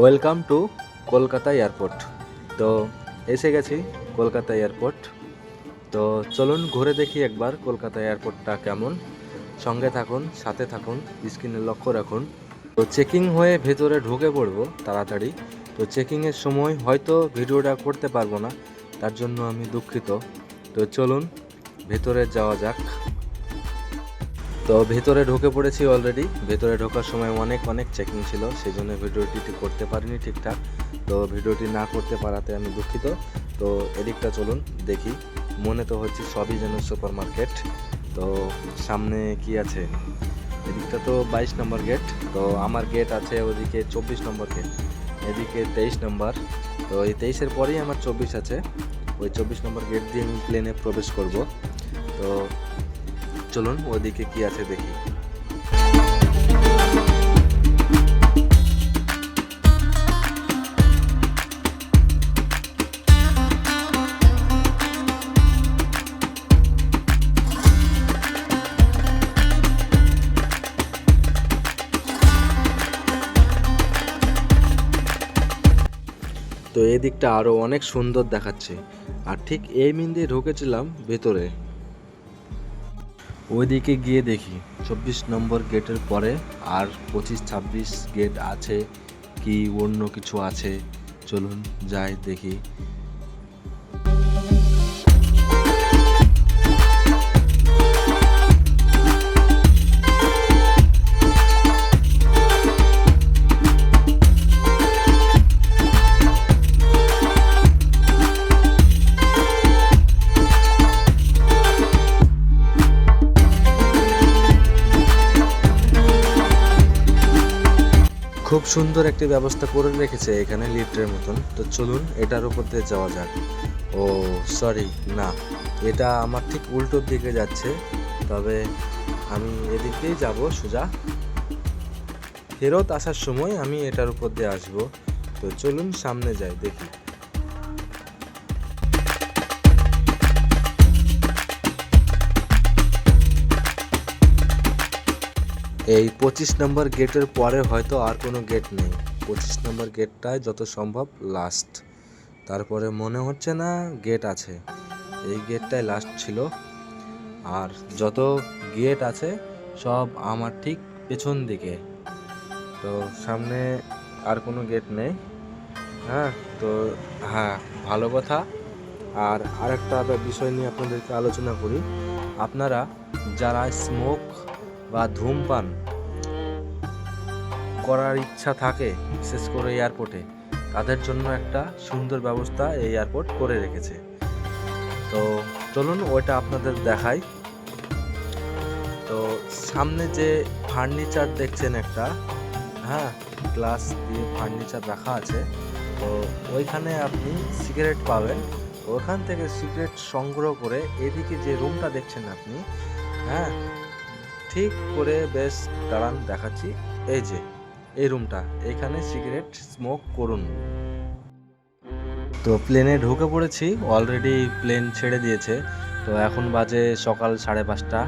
Welcome to Kolkata airport তো এসে গেছি কলকাতা এয়ারপোর্ট তো চলুন ঘুরে দেখি একবার কলকাতা এয়ারপোর্টটা কেমন। সঙ্গে থাকুন, সাথে থাকুন, স্ক্রিনে লক্ষ্য রাখুন। তো চেকিং হয়ে ভেতরে ঢুকে পড়ব তাড়াতাড়ি। তো চেকিংয়ের সময় হয়তো ভিডিওটা করতে পারব না, তার জন্য আমি দুঃখিত। তো চলুন, ভেতরে যাওয়া যাক। তো ভেতরে ঢুকে পড়েছি অলরেডি ভেতরে ঢোকার সময় অনেক অনেক চেকিং ছিল সেই জন্য ভিডিওটি করতে পারিনি ঠিকঠাক। তো ভিডিওটি না করতে পারাতে আমি দুঃখিত। তো এদিকটা চলুন, দেখি। মনে তো হচ্ছে সবই যেন সুপার মার্কেট তো সামনে কি আছে? এদিকটা তো বাইশ নম্বর গেট তো আমার গেট আছে ওদিকে চব্বিশ নম্বর গেট এদিকে তেইশ নম্বর। তো এই তেইশের পরেই আমার চব্বিশ আছে। ওই চব্বিশ নম্বর গেট দিয়ে আমি প্লেনে প্রবেশ করব। তো চলুন ওদিকে কি আছে দেখি। তো এই দিকটা আরও অনেক সুন্দর দেখাচ্ছে। আর ঠিক এই মিন দিয়ে ঢুকেছিলাম ভেতরে। ওইদিকে গিয়ে দেখি চব্বিশ নম্বর গেটের পরে আর পঁচিশ ছাব্বিশ গেট আছে কি অন্য কিছু আছে? চলুন যাই দেখি। খুব সুন্দর একটি ব্যবস্থা করে রেখেছে এখানে লিফটের মতন। তো চলুন, এটার উপর দিয়ে যাওয়া যাক। ও সরি না, এটা আমার ঠিক উল্টোর দিকে যাচ্ছে। তবে আমি এদিকেই যাব, সোজা। ফেরত আসার সময় আমি এটার উপর দিয়ে আসব। তো চলুন সামনে যাই, দেখি। এই পঁচিশ নম্বর গেটের পরে হয়তো আর কোনো গেট নেই। পঁচিশ নম্বর গেটটাই যত সম্ভব লাস্ট তারপরে মনে হচ্ছে না গেট আছে। এই গেটটাই লাস্ট ছিল। আর যত গেট আছে, সব আমার ঠিক পেছন দিকে। তো সামনে আর কোনো গেট নেই। হ্যাঁ তো হ্যাঁ ভালো কথা। আর আরেকটা বিষয় নিয়ে আপনাদেরকে আলোচনা করি। আপনারা যারা স্মোক বা ধূমপান করার ইচ্ছা থাকে বিশেষ করে এয়ারপোর্টে, তাদের জন্য একটা সুন্দর ব্যবস্থা এই এয়ারপোর্ট করে রেখেছে। তো চলুন ওইটা আপনাদের দেখাই। তো সামনে যে ফার্নিচার দেখছেন একটা হ্যাঁ গ্লাস দিয়ে ফার্নিচার রাখা আছে, তো ওইখানে আপনি সিগারেট পাবেন। ওখান থেকে সিগারেট সংগ্রহ করে এদিকে যে রুমটা দেখছেন আপনি হ্যাঁ ঠিক করে বেশ দাঁড়ান দেখাচ্ছি। এই যে, এই রুমটা, এখানে সিগারেট স্মোক করুন। তো প্লেনে ঢুকে পড়েছি অলরেডি প্লেন ছেড়ে দিয়েছে। তো এখন বাজে সকাল সাড়ে পাঁচটা।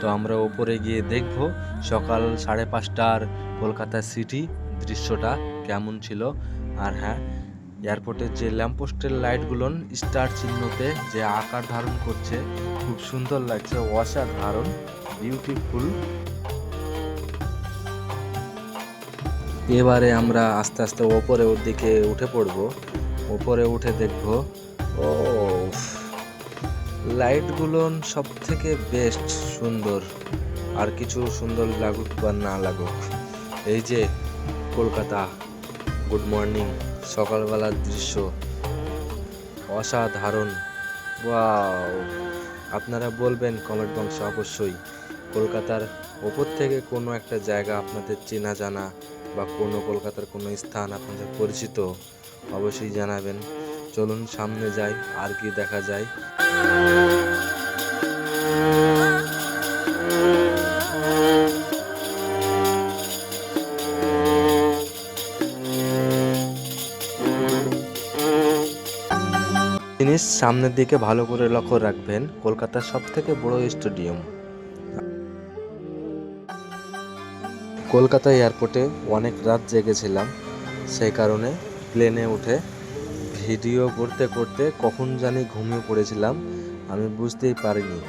তো আমরা ওপরে গিয়ে দেখব সকাল সাড়ে পাঁচটার কলকাতা সিটি দৃশ্যটা কেমন ছিল। আর হ্যাঁ এয়ারপোর্টের যে ল্যাম্পপোস্টের লাইটগুলো, স্টার চিহ্নতে যে আকার ধারণ করছে, খুব সুন্দর লাগছে, অসাধারণ বিউটিফুল এবারে আমরা আস্তে আস্তে ওপরে ওর দিকে উঠে পড়ব। ওপরে উঠে দেখব ও লাইটগুলো সব থেকে বেস্ট সুন্দর। আর কিছু সুন্দর লাগুক বা না লাগুক। এই যে, কলকাতা গুড মর্নিং সকালবেলার দৃশ্য। অসাধারণ। ওয়াও। আপনারা বলবেন কমেন্ট বক্সে অবশ্যই, কলকাতার ওপর থেকে কোনো একটা জায়গা আপনাদের চেনা জানা বা কোনো কলকাতার কোনো স্থান আপনাদের পরিচিত, অবশ্যই জানাবেন। চলুন সামনে যাই, আর কি দেখা যায়। জিনিস সামনের দিকে ভালো করে লক্ষ্য রাখবেন, কলকাতার সব থেকে বড় স্টেডিয়াম। কলকাতা এয়ারপোর্টে অনেক রাত জেগেছিলাম, সেই কারণে প্লেনে উঠে ভিডিও করতে করতে কখন জানি ঘুমিয়ে পড়েছিলাম, আমি বুঝতেই পারিনি।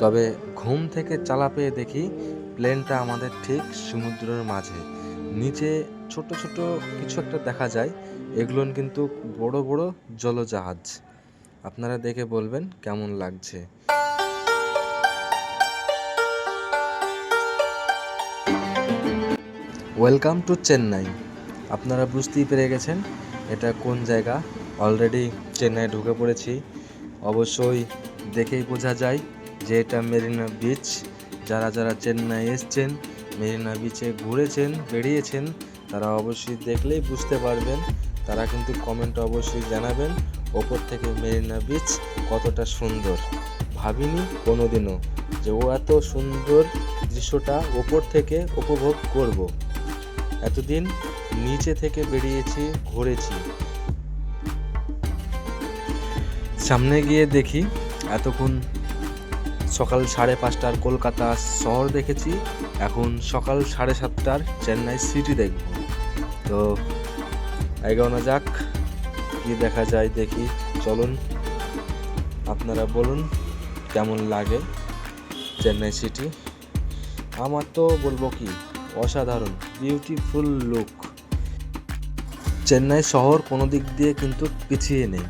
তবে ঘুম থেকে চালা পেয়ে দেখি প্লেনটা আমাদের ঠিক সমুদ্রের মাঝে। নিচে ছোট ছোট কিছু একটা দেখা যায়, এগুলো কিন্তু বড় বড় জলজাহাজ। আপনারা দেখে বলবেন কেমন লাগছে। ওয়েলকাম টু চেন্নাই আপনারা বুঝতেই পেরে গেছেন এটা কোন জায়গা। অলরেডি চেন্নাই ঢুকে পড়েছি। অবশ্যই দেখেই বোঝা যায় যে এটা মেরিনা বিচ যারা যারা চেন্নাই এসছেন মেরিনা বিচে ঘুরেছেন বেরিয়েছেন তারা অবশ্যই দেখলেই বুঝতে পারবেন তারা কিন্তু কমেন্ট অবশ্যই জানাবেন, ওপর থেকে মেরিনা বিচ কতটা সুন্দর। ভাবিনি কোনোদিনও যে ও এত সুন্দর দৃশ্যটা ওপর থেকে উপভোগ করব। এতদিন নিচে থেকে বেরিয়েছি, ঘুরেছি। সামনে গিয়ে দেখি এতক্ষণ সকাল সাড়ে পাঁচটার কলকাতা শহর দেখেছি, এখন সকাল সাড়ে সাতটার চেন্নাই সিটি দেখব। তো এগানো যাক, কি দেখা যায় দেখি। চলুন, আপনারা বলুন, কেমন লাগে চেন্নাই সিটি? আমার তো বলব কি, অসাধারণ বিউটিফুল লুক চেন্নাই শহর কোনো দিক দিয়ে কিন্তু পিছিয়ে নেই।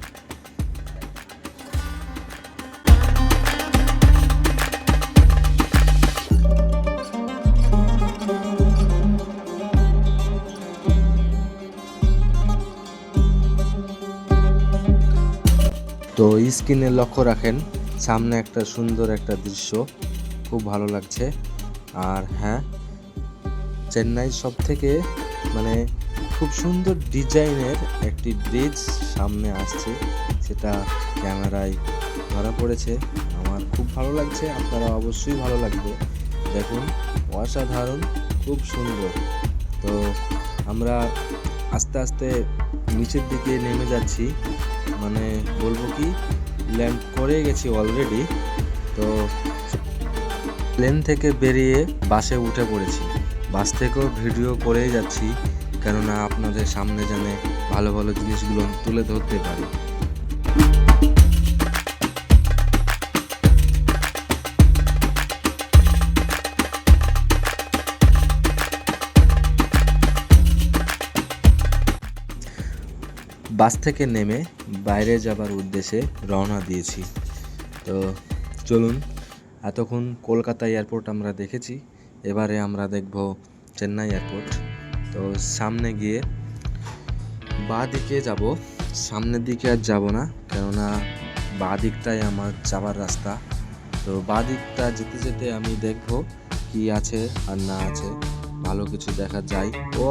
তো স্ক্রিনে লক্ষ্য রাখেন, সামনে একটা সুন্দর একটা দৃশ্য, খুব ভালো লাগছে। আর হ্যাঁ চেন্নাই সব থেকে মানে খুব সুন্দর ডিজাইনের একটি ব্রিজ সামনে আসছে, সেটা ক্যামেরায় ধরা পড়েছে। আমার খুব ভালো লাগছে, আপনারা অবশ্যই ভালো লাগবে। দেখুন, অসাধারণ, খুব সুন্দর। তো আমরা আস্তে আস্তে নিচের দিকে নেমে যাচ্ছি। মানে বলব কি, ল্যাম্প করে গেছি অলরেডি তো প্লেন থেকে বেরিয়ে বাসে উঠে পড়েছি। বাস থেকেও ভিডিও করেই যাচ্ছি, কেননা আপনাদের সামনে যেন ভালো ভালো জিনিসগুলো তুলে ধরতে পারি। বাস থেকে নেমে বাইরে যাবার উদ্দেশ্যে রওনা দিয়েছি। তো চলুন, এতক্ষণ কলকাতা এয়ারপোর্ট আমরা দেখেছি। এবারে আমরা দেখব চেন্নাই এয়ারপোর্ট। তো সামনে গিয়ে বাঁ দিকে যাব। সামনের দিকে আর যাব না, কেননা বাঁ দিকটাই আমার যাবার রাস্তা। তো বাঁ দিকটা যেতে যেতে আমি দেখব কি আছে আর না আছে। ভালো কিছু দেখা যায়। ও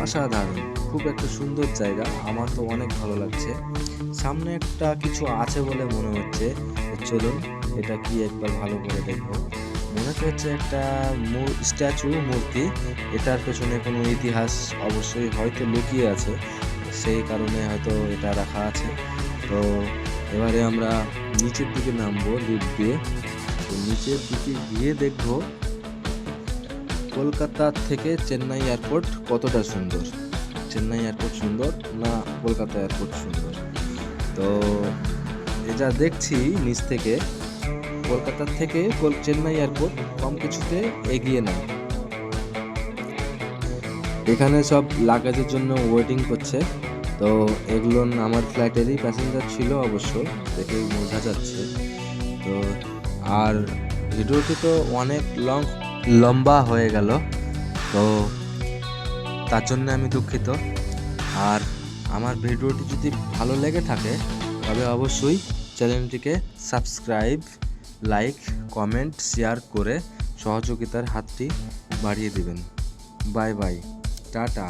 অসাধারণ। খুব একটা সুন্দর জায়গা। আমার তো অনেক ভালো লাগছে। সামনে একটা কিছু আছে বলে মনে হচ্ছে। চলুন, এটা কি একবার ভালো করে দেখব। মনে হচ্ছে একটা স্ট্যাচু, মূর্তি। এটার পেছনে কোনো ইতিহাস অবশ্যই হয়তো লুকিয়ে আছে। সেই কারণে হয়তো এটা রাখা আছে। তো এবারে আমরা নিচের দিকে নামবো লিফট দিয়ে। তো নিচের দিকে গিয়ে দেখব, কলকাতা থেকে চেন্নাই এয়ারপোর্ট কতটা সুন্দর। চেন্নাই এয়ারপোর্ট সুন্দর, না কলকাতা এয়ারপোর্ট সুন্দর। তো এটা দেখছি নিচ থেকে কলকাতার থেকে চেন্নাই এয়ারপোর্ট কম কিছুতে এগিয়ে নেয়। এখানে সব লাগেজের জন্য ওয়েটিং করছে। তো এগুলো আমার ফ্লাইটেরই প্যাসেঞ্জার ছিল অবশ্য, দেখেই বোঝা যাচ্ছে। তো আর ভিডিওটি তো অনেক লং লম্বা হয়ে গেল। তো তার জন্য আমি দুঃখিত। আর আমার ভিডিওটি যদি ভালো লেগে থাকে, তবে অবশ্যই চ্যানেলটিকে সাবস্ক্রাইব, লাইক, কমেন্ট, শেয়ার করে সহযোগিতার হাতটি বাড়িয়ে দেবেন। Bye bye. টাটা।